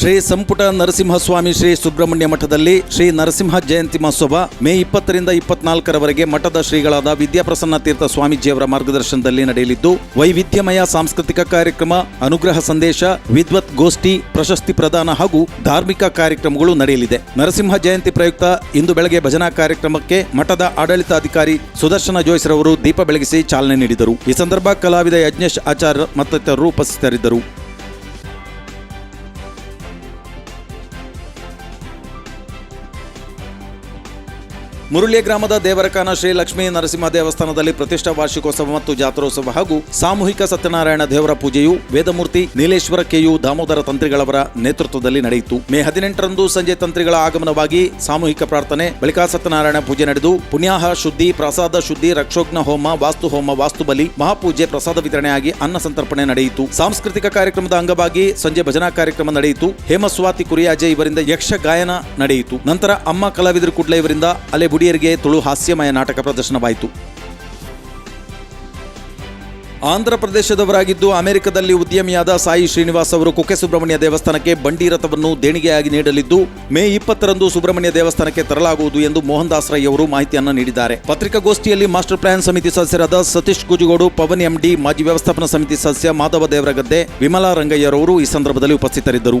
ಶ್ರೀ ಸಂಪುಟ ನರಸಿಂಹಸ್ವಾಮಿ ಶ್ರೀ ಸುಬ್ರಹ್ಮಣ್ಯ ಮಠದಲ್ಲಿ ಶ್ರೀ ನರಸಿಂಹ ಜಯಂತಿ ಮಹೋತ್ಸವ ಮೇ ಇಪ್ಪತ್ತರಿಂದ ಇಪ್ಪತ್ನಾಲ್ಕರವರೆಗೆ ಮಠದ ಶ್ರೀಗಳಾದ ವಿದ್ಯಾಪ್ರಸನ್ನ ತೀರ್ಥ ಸ್ವಾಮೀಜಿಯವರ ಮಾರ್ಗದರ್ಶನದಲ್ಲಿ ನಡೆಯಲಿದ್ದು, ವೈವಿಧ್ಯಮಯ ಸಾಂಸ್ಕೃತಿಕ ಕಾರ್ಯಕ್ರಮ, ಅನುಗ್ರಹ ಸಂದೇಶ, ವಿದ್ವತ್ ಗೋಷ್ಠಿ, ಪ್ರಶಸ್ತಿ ಪ್ರದಾನ ಹಾಗೂ ಧಾರ್ಮಿಕ ಕಾರ್ಯಕ್ರಮಗಳು ನಡೆಯಲಿದೆ. ನರಸಿಂಹ ಜಯಂತಿ ಪ್ರಯುಕ್ತ ಇಂದು ಬೆಳಗ್ಗೆ ಭಜನಾ ಕಾರ್ಯಕ್ರಮಕ್ಕೆ ಮಠದ ಆಡಳಿತಾಧಿಕಾರಿ ಸುದರ್ಶನ ಜೋಯ್ಸ್ರವರು ದೀಪ ಬೆಳಗಿಸಿ ಚಾಲನೆ ನೀಡಿದರು. ಈ ಸಂದರ್ಭ ಕಲಾವಿದ ಯಜ್ಞೇಶ್ ಆಚಾರ್ಯ ಮತ್ತಿತರರು ಉಪಸ್ಥಿತರಿದ್ದರು. ಮುರುಳಿಯ ಗ್ರಾಮದ ದೇವರಕಾನ ಶ್ರೀ ಲಕ್ಷ್ಮೀ ನರಸಿಂಹ ದೇವಸ್ಥಾನದಲ್ಲಿ ಪ್ರತಿಷ್ಠಾ ವಾರ್ಷಿಕೋತ್ಸವ ಮತ್ತು ಜಾತ್ರೋತ್ಸವ ಹಾಗೂ ಸಾಮೂಹಿಕ ಸತ್ಯನಾರಾಯಣ ದೇವರ ಪೂಜೆಯು ವೇದಮೂರ್ತಿ ನೀಲೇಶ್ವರ ಕೆಯು ದಾಮೋದರ ತಂತ್ರಿಗಳವರ ನೇತೃತ್ವದಲ್ಲಿ ನಡೆಯಿತು. ಮೇ ಹದಿನೆಂಟರಂದು ಸಂಜೆ ತಂತ್ರಿಗಳ ಆಗಮನವಾಗಿ ಸಾಮೂಹಿಕ ಪ್ರಾರ್ಥನೆ, ಬಳಿಕ ಸತ್ಯನಾರಾಯಣ ಪೂಜೆ ನಡೆದು ಪುಣ್ಯಾಹ ಶುದ್ಧಿ, ಪ್ರಸಾದ ಶುದ್ಧಿ ರಕ್ಷೋಗ್ನ ಹೋಮ, ವಾಸ್ತು ಹೋಮ, ವಾಸ್ತು ಬಲಿ, ಮಹಾಪೂಜೆ, ಪ್ರಸಾದ ವಿತರಣೆಯಾಗಿ ಅನ್ನ ಸಂತರ್ಪಣೆ ನಡೆಯಿತು. ಸಾಂಸ್ಕೃತಿಕ ಕಾರ್ಯಕ್ರಮದ ಅಂಗವಾಗಿ ಸಂಜೆ ಭಜನಾ ಕಾರ್ಯಕ್ರಮ ನಡೆಯಿತು. ಹೇಮಸ್ವಾತಿ ಕುರಿಯಾಜೆ ಇವರಿಂದ ಯಕ್ಷ ಗಾಯನ ನಡೆಯಿತು. ನಂತರ ಅಮ್ಮ ಕಲಾವಿದರು ಕುಡ್ಲೆ ಇವರಿಂದ ಅಲೆ ಬುಡಿಯರಿಗೆ ತುಳು ಹಾಸ್ಯಮಯ ನಾಟಕ ಪ್ರದರ್ಶನವಾಯಿತು. ಆಂಧ್ರ ಪ್ರದೇಶದವರಾಗಿದ್ದು ಅಮೆರಿಕದಲ್ಲಿ ಉದ್ಯಮಿಯಾದ ಸಾಯಿ ಶ್ರೀನಿವಾಸ್ ಅವರು ಕುಕ್ಕೆ ಸುಬ್ರಹ್ಮಣ್ಯ ದೇವಸ್ಥಾನಕ್ಕೆ ಬಂಡಿ ರಥವನ್ನು ದೇಣಿಗೆಯಾಗಿ ನೀಡಲಿದ್ದು, ಮೇ ಇಪ್ಪತ್ತರಂದು ಸುಬ್ರಹ್ಮಣ್ಯ ದೇವಸ್ಥಾನಕ್ಕೆ ತರಲಾಗುವುದು ಎಂದು ಮೋಹನ್ ದಾಸ್ ರೈ ಅವರು ಮಾಹಿತಿಯನ್ನು ನೀಡಿದ್ದಾರೆ. ಪತ್ರಿಕಾಗೋಷ್ಠಿಯಲ್ಲಿ ಮಾಸ್ಟರ್ ಪ್ಲಾನ್ ಸಮಿತಿ ಸದಸ್ಯರಾದ ಸತೀಶ್ ಗುಜುಗೋಡು ಪವನ್ ಎಂಡಿ, ಮಾಜಿ ವ್ಯವಸ್ಥಾಪನಾ ಸಮಿತಿ ಸದಸ್ಯ ಮಾಧವ ದೇವರಗದ್ದೆ, ವಿಮಲಾ ರಂಗಯ್ಯರವರು ಈ ಸಂದರ್ಭದಲ್ಲಿ ಉಪಸ್ಥಿತರಿದ್ದರು.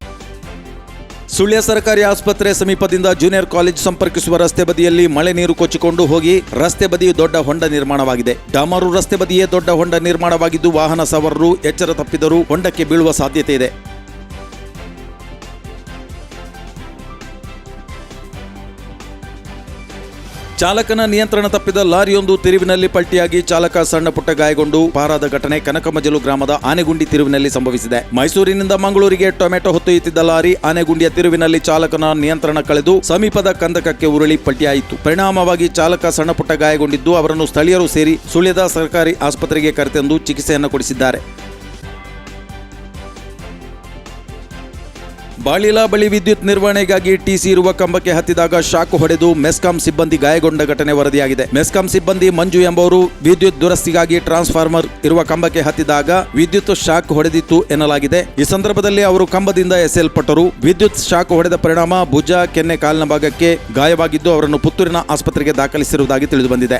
ಸುಳ್ಯ ಸರ್ಕಾರಿ ಆಸ್ಪತ್ರೆ ಸಮೀಪದಿಂದ ಜೂನಿಯರ್ ಕಾಲೇಜ್ ಸಂಪರ್ಕಿಸುವ ರಸ್ತೆ ಬದಿಯಲ್ಲಿ ಮಳೆ ನೀರು ಕೊಚ್ಚಿಕೊಂಡು ಹೋಗಿ ರಸ್ತೆ ಬದಿ ದೊಡ್ಡ ಹೊಂಡ ನಿರ್ಮಾಣವಾಗಿದೆ. ಡಾಮರು ರಸ್ತೆ ಬದಿಯೇ ದೊಡ್ಡ ಹೊಂಡ ನಿರ್ಮಾಣವಾಗಿದ್ದು ವಾಹನ ಸವಾರರು ಎಚ್ಚರ ತಪ್ಪಿದರೂ ಹೊಂಡಕ್ಕೆ ಬೀಳುವ ಸಾಧ್ಯತೆ ಇದೆ. ಚಾಲಕನ ನಿಯಂತ್ರಣ ತಪ್ಪಿದ ಲಾರಿಯೊಂದು ತಿರುವಿನಲ್ಲಿ ಪಲ್ಟಿಯಾಗಿ ಚಾಲಕ ಸಣ್ಣ ಪುಟ್ಟ ಗಾಯಗೊಂಡು ಪಾರಾದ ಘಟನೆ ಕನಕಮಜಲು ಗ್ರಾಮದ ಆನೆಗುಂಡಿ ತಿರುವಿನಲ್ಲಿ ಸಂಭವಿಸಿದೆ. ಮೈಸೂರಿನಿಂದ ಮಂಗಳೂರಿಗೆ ಟೊಮೆಟೊ ಹೊತ್ತೊಯ್ಯುತ್ತಿದ್ದ ಲಾರಿ ಆನೆಗುಂಡಿಯ ತಿರುವಿನಲ್ಲಿ ಚಾಲಕನ ನಿಯಂತ್ರಣ ಕಳೆದು ಸಮೀಪದ ಕಂದಕಕ್ಕೆ ಉರುಳಿ ಪಲ್ಟಿಯಾಯಿತು. ಪರಿಣಾಮವಾಗಿ ಚಾಲಕ ಸಣ್ಣ ಪುಟ್ಟ ಗಾಯಗೊಂಡಿದ್ದು, ಅವರನ್ನು ಸ್ಥಳೀಯರು ಸೇರಿ ಸುಳ್ಯದ ಸರ್ಕಾರಿ ಆಸ್ಪತ್ರೆಗೆ ಕರೆತಂದು ಚಿಕಿತ್ಸೆಯನ್ನು ಕೊಡಿಸಿದ್ದಾರೆ. ಬಾಳಿಲ ಬಳಿ ವಿದ್ಯುತ್ ನಿರ್ವಹಣೆಗಾಗಿ ಟಿಸಿ ಇರುವ ಕಂಬಕ್ಕೆ ಹತ್ತಿದಾಗ ಶಾಕ್ ಹೊಡೆದು ಮೆಸ್ಕಾಂ ಸಿಬ್ಬಂದಿ ಗಾಯಗೊಂಡ ಘಟನೆ ವರದಿಯಾಗಿದೆ. ಮೆಸ್ಕಾಂ ಸಿಬ್ಬಂದಿ ಮಂಜು ಎಂಬವರು ವಿದ್ಯುತ್ ದುರಸ್ತಿಗಾಗಿ ಟ್ರಾನ್ಸ್ಫಾರ್ಮರ್ ಇರುವ ಕಂಬಕ್ಕೆ ಹತ್ತಿದಾಗ ವಿದ್ಯುತ್ ಶಾಕ್ ಹೊಡೆದಿತ್ತು ಎನ್ನಲಾಗಿದೆ. ಈ ಸಂದರ್ಭದಲ್ಲಿ ಅವರು ಕಂಬದಿಂದ ಎಸೆಯಲ್ಪಟ್ಟರು. ವಿದ್ಯುತ್ ಶಾಕ್ ಹೊಡೆದ ಪರಿಣಾಮ ಭುಜ, ಕೆನ್ನೆ ಕಾಲಿನ ಭಾಗಕ್ಕೆ ಗಾಯವಾಗಿದ್ದು ಅವರನ್ನು ಪುತ್ತೂರಿನ ಆಸ್ಪತ್ರೆಗೆ ದಾಖಲಿಸಿರುವುದಾಗಿ ತಿಳಿದುಬಂದಿದೆ.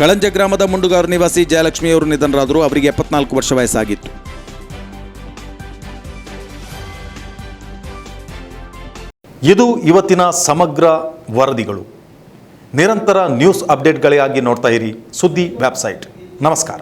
ಕಳಂಜ ಗ್ರಾಮದ ಮುಂಡುಗಾರು ನಿವಾಸಿ ಜಯಲಕ್ಷ್ಮಿಯವರು ನಿಧನರಾದರು. ಅವರಿಗೆ ಎಪ್ಪತ್ನಾಲ್ಕು ವರ್ಷ ವಯಸ್ಸಾಗಿತ್ತು. ಇದು ಇವತ್ತಿನ ಸಮಗ್ರ ವರದಿಗಳು. ನಿರಂತರ ನ್ಯೂಸ್ ಅಪ್ಡೇಟ್ಗಳಿಗಾಗಿ ನೋಡ್ತಾ ಇರಿ ಸುದ್ದಿ ವೆಬ್ಸೈಟ್. ನಮಸ್ಕಾರ.